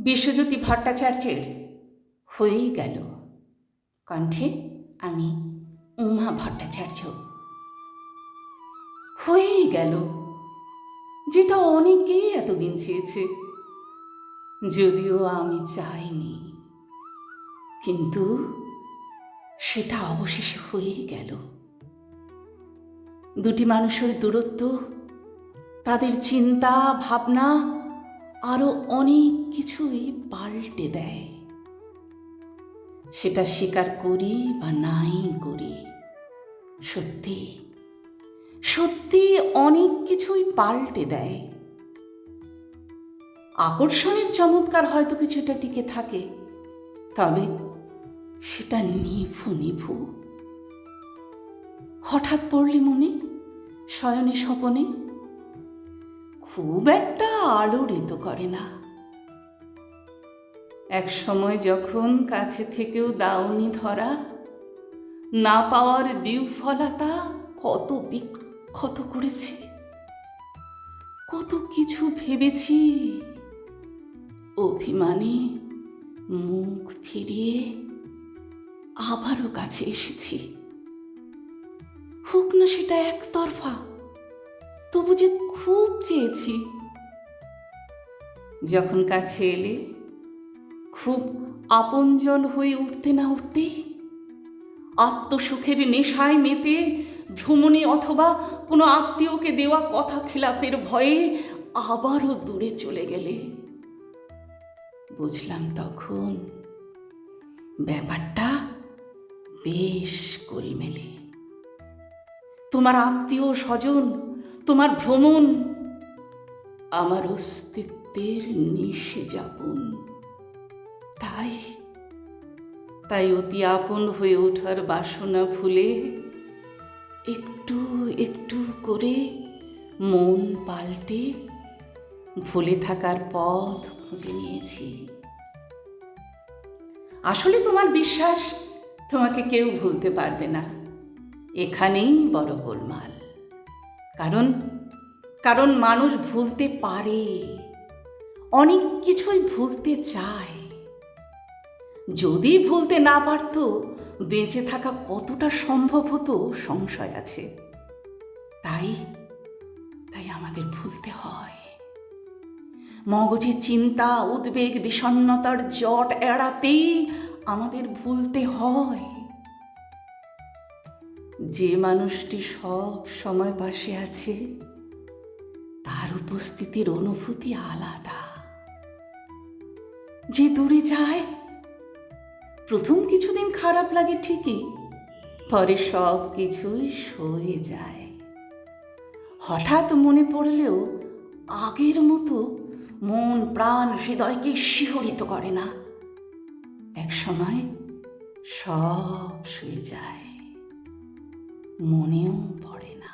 বিশ্বজ্যোতি ভট্টাচার্যের হয়েই গেল। কণ্ঠে আমি উমা ভট্টাচার্য। হয়েই গেল। যেটা অনেকেই এতদিন চেয়েছে। যদিও আমি চাইনি। কিন্তু সেটা অবশেষে হয়েই গেল। দুটি মানুষের দূরত্ব, তাদের চিন্তা, ভাবনা আরও অনেক কিছুই পাল্টে দেয়। সেটা স্বীকার করি বা নাই করি, সত্যি সত্যি অনেক কিছুই পাল্টে দেয়। আকর্ষণের চমৎকার হয়তো কিছুটা টিকে থাকে, তবে সেটা নিভু নিভু হঠাৎ পড়লি মনে, শয়নে স্বপনে খুব একটা আলোড়িত করে না। এক সময় যখন কাছে থেকেও দাউনি ধরা, না পাওয়ার বিফলতা কত বিক্ষত করেছে। কত কিছু ভেবেছি, অভিমানে মুখ ফিরিয়ে আবারও কাছে এসেছি। হোক না সেটা একতরফা। তবু যে খুব চেয়েছি। যখন কাছে এলে, খুব আপনজন হয়ে উঠতে না উঠতেই আত্মসুখের নেশায় মেতে ভ্রমণে অথবা কোনো আত্মীয়কে দেওয়া কথা খেলাপের ভয়ে আবারও দূরে চলে গেলে। বুঝলাম তখন ব্যাপারটা বেশ গোলমেলে। তোমার আত্মীয় স্বজন তোমার ভ্রমণ। আমার অস্তিত্বের নিশে যাপন। তাই তাই অতি আপন হয়ে ওঠার বাসনা ভুলে একটু একটু করে মন পাল্টে ভুলে থাকার পথ খুঁজে নিয়েছি। আসলে তোমার বিশ্বাস তোমাকে কেউ ভুলতে পারবে না। এখানেই বড় গোলমাল। কারণ কারণ মানুষ ভুলতে পারে। অনেক কিছুই ভুলতে চায়। যদি ভুলতে না পারত, বেঁচে থাকা কতটা সম্ভব হতো সংশয় আছে। তাই তাই আমাদের ভুলতে হয়। মগজে চিন্তা, উদ্বেগ, বিষণ্ণতার জট এড়াতেই আমাদের ভুলতে হয়। যে মানুষটি সব সময় পাশে আছে, তার উপস্থিতির অনুভূতি আলাদা। যে দূরে যায়, প্রথম কিছুদিন খারাপ লাগে ঠিকই, পরে সব কিছুই সয়ে যায়। হঠাৎ মনে পড়লেও আগের মতো মন, প্রাণ, হৃদয়কে শিহরিত করে না। এক সময় সব শুয়ে যায়। মনেও পড়ে না।